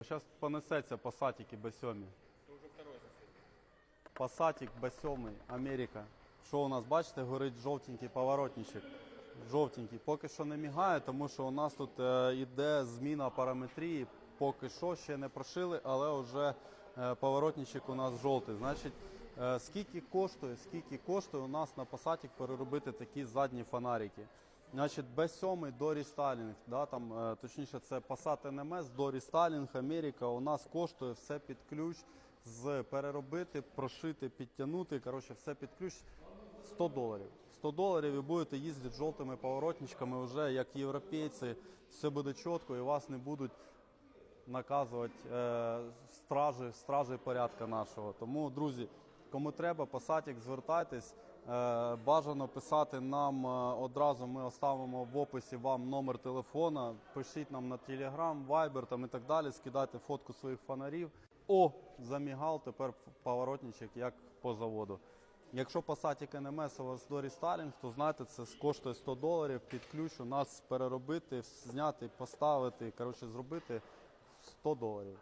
Зараз понесеться пасатики Б7. Пасатик Б7, Америка. Що у нас, бачите, горить жовтенький поворотничок. Жовтенький. Поки що не мігає, тому що у нас тут е, йде зміна параметрії. Поки що ще не прошили, але вже е, поворотничок у нас жовтий. Значить, е, скільки коштує, скільки коштує у нас на Passat переробити такі задні фонарики? Значить, B7 до рестайлінг, да, там, е, точніше, це Passat NMS до рестайлінг Америка. У нас коштує все під ключ з переробити, прошити, підтягнути. Коротше, все під ключ 100 доларів. 100 доларів і будете їздити жовтими поворотничками вже як європейці. Все буде чітко і вас не будуть наказувати е, стражі, стражі порядка нашого. Тому, друзі, кому треба, посадік, звертайтесь. Е, бажано писати нам е, одразу. Ми оставимо в описі вам номер телефона. Пишіть нам на Telegram, Viber там і так далі. Скидайте фотку своїх фонарів. О, замігав тепер поворотничок як по заводу. Якщо Passat НМС у вас до рестайлінг, то знаєте, це коштує 100 доларів під ключ у нас переробити, зняти, поставити, коротше, зробити 100 доларів.